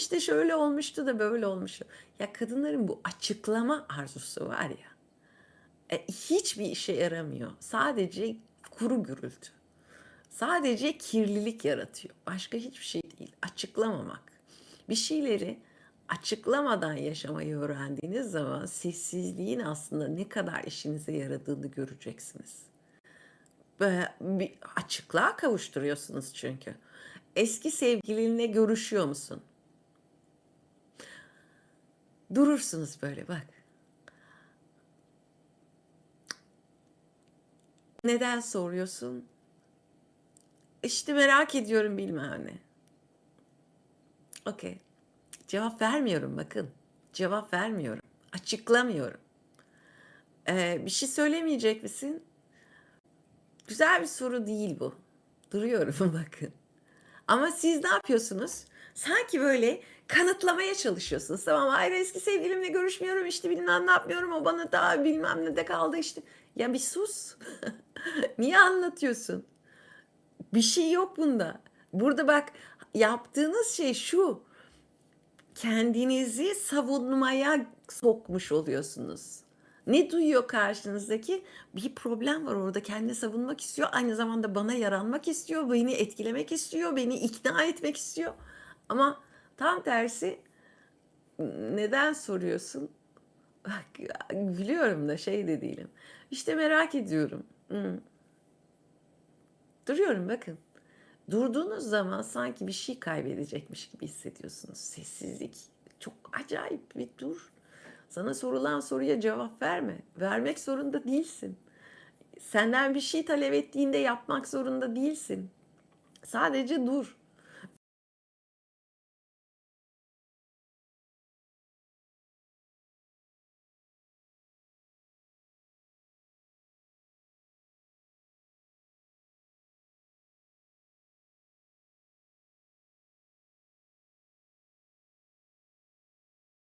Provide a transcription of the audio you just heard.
işte şöyle olmuştu da böyle olmuştu. Ya kadınların bu açıklama arzusu var ya. e, hiçbir işe yaramıyor. Sadece kuru gürültü. Sadece kirlilik yaratıyor. Başka hiçbir şey değil. Açıklamamak. Bir şeyleri açıklamadan yaşamayı öğrendiğiniz zaman sessizliğin aslında ne kadar işinize yaradığını göreceksiniz. Böyle bir açıklığa kavuşturuyorsunuz çünkü. Eski sevgilinle görüşüyor musun? Durursunuz böyle bak. Neden soruyorsun? İşte merak ediyorum bilmem ne. Okey. Cevap vermiyorum bakın. Cevap vermiyorum. Açıklamıyorum. Ee, bir şey söylemeyecek misin? Güzel bir soru değil bu. Duruyorum bakın. Ama siz ne yapıyorsunuz? Sanki böyle kanıtlamaya çalışıyorsunuz. Tamam hayır eski sevgilimle görüşmüyorum işte bilmem ne yapmıyorum o bana daha bilmem ne de kaldı işte. Ya bir sus. Niye anlatıyorsun? Bir şey yok bunda. Burada bak yaptığınız şey şu. Kendinizi savunmaya sokmuş oluyorsunuz. Ne duyuyor karşınızdaki? Bir problem var orada. Kendini savunmak istiyor. Aynı zamanda bana yaranmak istiyor. Beni etkilemek istiyor. Beni ikna etmek istiyor. Ama tam tersi neden soruyorsun? Bak, gülüyorum da şey de değilim. İşte merak ediyorum. Hmm. Duruyorum bakın. Durduğunuz zaman sanki bir şey kaybedecekmiş gibi hissediyorsunuz. Sessizlik. Çok acayip bir dur. Sana sorulan soruya cevap verme. Vermek zorunda değilsin. Senden bir şey talep ettiğinde yapmak zorunda değilsin. Sadece dur.